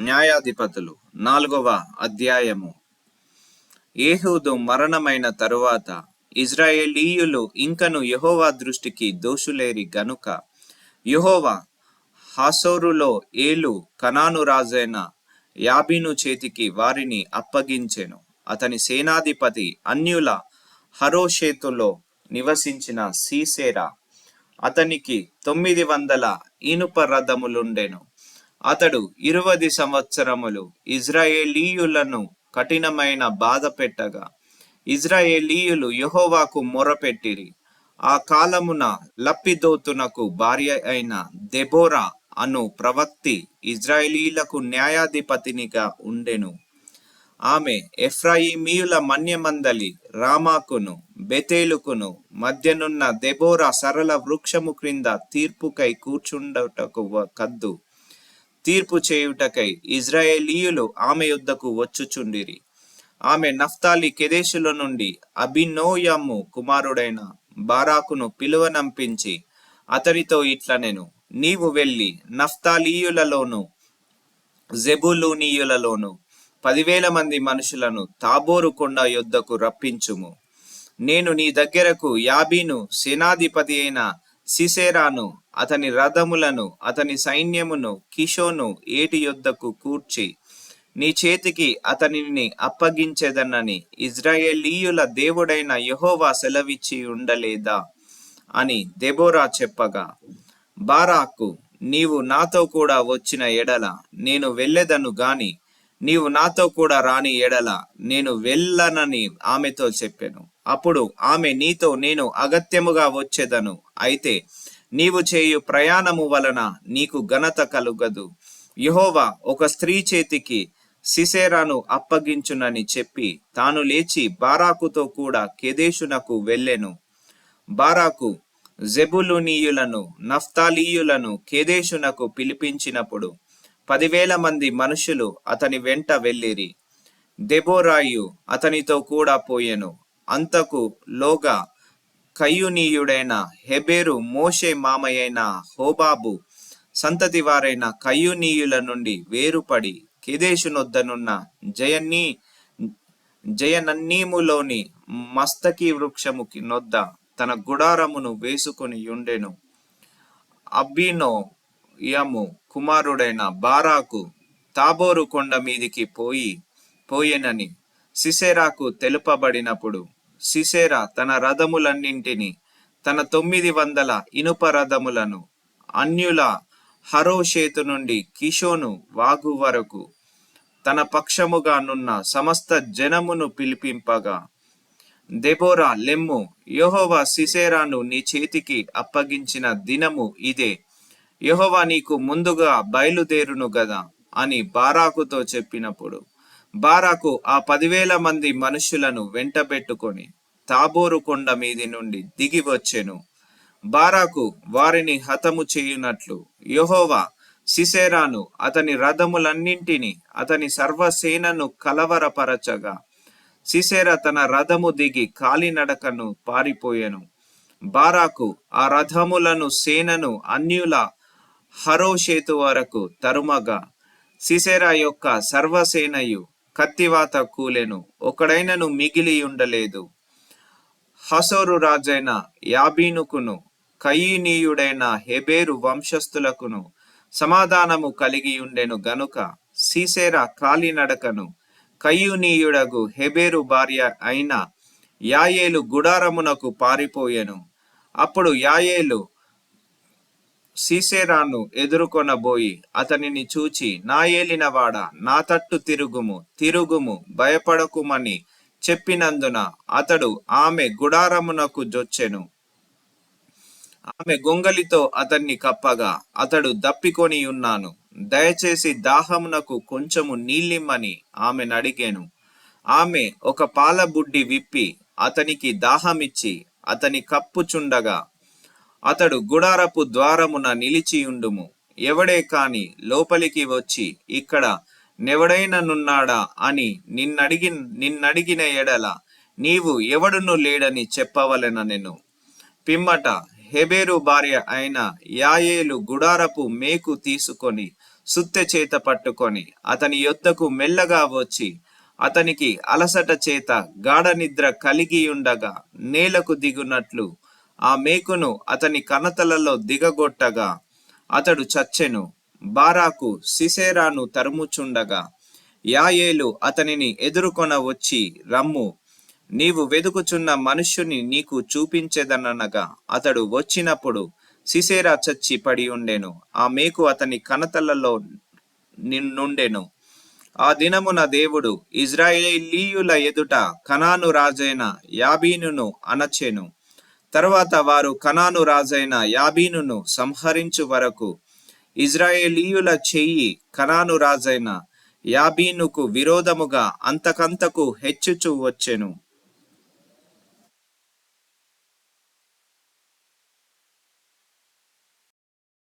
న్యాయాధిపతులు. నాలుగవ అధ్యాయము. ఏహూదు మరణమైన తరువాత ఇజ్రాయేలీయులు ఇంకను యహోవా దృష్టికి దోషులేరి గనుక యహోవా హాసోరులో ఏలు కనాను రాజైన యాబీను చేతికి వారిని అప్పగించెను. అతని సేనాధిపతి అన్యుల హరోషేతులో నివసించిన సీసేరా అతనికి తొమ్మిది వందల ఇనుప రథములుండెను. అతడు ఇరువది సంవత్సరములు ఇజ్రాయేలీయులను కఠినమైన బాధ పెట్టగా ఇజ్రాయేలీయులు యెహోవాకు మొరపెట్టిరి. ఆ కాలమున లప్పిదోతునకు భార్య అయిన దెబోరా అను ప్రవక్తి ఇజ్రాయేలీలకు న్యాయాధిపతినిగా ఉండెను. ఆమె ఎఫ్రాయిమీయుల మన్యమందలి రామాకును బెతేలుకును మధ్యనున్న దెబోరా సరళ వృక్షము క్రింద తీర్పుకై కూర్చుండటకు కద్దు తీర్పు చేయుటకై ఇజ్రాయేలీయులు ఆమె యుద్ధకు వచ్చుచుండిరి. ఆమె నఫ్తాలి కెదేశుల నుండి అభినోయము కుమారుడైన బారాకును పిలువనంపించి అతనితో ఇట్లనెను నీవు వెళ్ళి నఫ్తాలీయులలోను జెబులూనీయులలోను పదివేల మంది మనుషులను తాబోరు కొండ యొద్దకు రప్పించుము. నేను నీ దగ్గరకు యాబీను సేనాధిపతి అయిన సిసేరాను అతని రథములను అతని సైన్యమును కిషోను ఏటి యొద్దకు కూర్చి నీ చేతికి అతనిని అప్పగించేదనని ఇజ్రాయేలీయుల దేవుడైన యహోవా సెలవిచ్చి ఉండలేదా? అని దెబోరా చెప్పగా బారాకు నీవు నాతో కూడా వచ్చిన ఎడల నేను వెళ్ళెదను గాని నీవు నాతో కూడా రాని ఎడల నేను వెళ్ళనని ఆమెతో చెప్పాను. అప్పుడు ఆమె నీతో నేను అగత్యముగా వచ్చేదను. అయితే నీవు చేయు ప్రయాణము వలన నీకు ఘనత కలుగదు. యహోవా ఒక స్త్రీ చేతికి సిసేరాను అప్పగించునని చెప్పి తాను లేచి బారాకుతో కూడా కెదేశునకు వెళ్ళెను. బారాకు జెబులునీయులను నఫ్తాలీయులను కేదేశునకు పిలిపించినప్పుడు పదివేల మంది మనుషులు అతని వెంట వెళ్ళిరి. దెబోరాయు అతనితో కూడా పోయెను. అంతకు లోగా కయ్యునీయుడైన హెబేరు మోషే మామయ్యైన హోబాబు సంతతి వారైన కయ్యునీయుల నుండి వేరుపడి కిదేశునొద్దనున్న జయన్ని జయనన్నీములోని మస్తకి వృక్షముకి నొద్ద తన గుడారమును వేసుకొని ఉండెను అబ్బీనో యము కుమారుడైన బారాకు తాబోరు కొండ మీదికి పోయి పోయెనని సిసేరాకు తెలుపబడినప్పుడు సిసేరా తన రథములన్నింటినీ తన తొమ్మిది వందల ఇనుప రథములను అన్యుల హరోషేతు నుండి కిషోను వాగు వరకు తన పక్షముగా నున్న సమస్త జనమును పిలిపింపగా దెబోరా లెమ్ము యహోవా సిసేరాను నీ చేతికి అప్పగించిన దినము ఇదే. యహోవా నీకు ముందుగా బయలుదేరును గదా అని బారాకుతో చెప్పినప్పుడు బారాకు ఆ పదివేల మంది మనుషులను వెంటబెట్టుకొని తాబోరు కొండ మీది నుండి దిగి వచ్చెను. బారాకు వారిని హతము చేయునట్లు యెహోవా సిసేరాను అతని రథములన్నింటినీ అతని సర్వసేనను కలవరపరచగా సిసేర తన రథము దిగి కాలినడకను పారిపోయెను. బారాకు ఆ రథములను సేనను అన్యుల హరోషేతు వరకు తరుమగా సిసేరా యొక్క సర్వసేనయు కత్తివాత కూలెను. ఒకడైనను మిగిలి ఉండలేదు. హసోరు రాజైన యాబీనుకును కయీనీయుడైన హెబేరు వంశస్థులకును సమాధానము కలిగి ఉండెను గనుక సీసేరా కాలినడకను కయ్యూనీయుడగు హెబేరు భార్య అయిన యాయేలు గుడారమునకు పారిపోయెను. అప్పుడు యాయేలు సీసేరాను ఎదుర్కొనబోయి అతనిని చూచి నా ఏలినవాడ నా తట్టు తిరుగుము తిరుగుము భయపడకుమని చెప్పినందున అతడు ఆమె గుడారమునకు జొచ్చెను. ఆమె గొంగలితో అతన్ని కప్పగా అతడు దప్పికొని ఉన్నాను. దయచేసి దాహమునకు కొంచెము నీళ్ళిమ్మని ఆమెను అడిగాను ఆమె ఒక పాల బుడ్డి విప్పి అతనికి దాహమిచ్చి అతని కప్పుచుండగా అతడు గుడారపు ద్వారమున నిలిచియుండుము. ఎవడే కాని లోపలికి వచ్చి ఇక్కడ నెవడైననున్నాడా అని నిన్నడిగి నిన్నడిగిన ఎడల నీవు ఎవడును లేడని చెప్పవలెననెను. పిమ్మట హెబేరు భార్య అయిన యాయేలు గుడారపు మేకు తీసుకొని సుత్తె చేత పట్టుకొని అతని యొద్దకు మెల్లగా వచ్చి అతనికి అలసట చేత గాఢ నిద్ర కలిగి ఉండగా నేలకు దిగునట్లు ఆ మేకును అతని కనతలలో దిగగొట్టగా అతడు చచ్చెను. బారాకు సిసేరాను తరుముచుండగా యాయేలు అతనిని ఎదుర్కొన వచ్చి రమ్ము నీవు వెదుకుచున్న మనుష్యుని నీకు చూపించేదనగా అతడు వచ్చినప్పుడు సిసేరా చచ్చి పడి ఉండెను ఆ మేకు అతని కనతలలో నుండెను ఆ దినమున దేవుడు ఇజ్రాయేలీయుల ఎదుట కనాను రాజైన యాబీనును అనచెను. తరువాత వారు కనాను రాజైన యాబీనును సంహరించు వరకు ఇజ్రాయేలీయుల చెయ్యి కనాను రాజైన యాబీనుకు విరోధముగా అంతకంతకు హెచ్చుచూ వచ్చెను.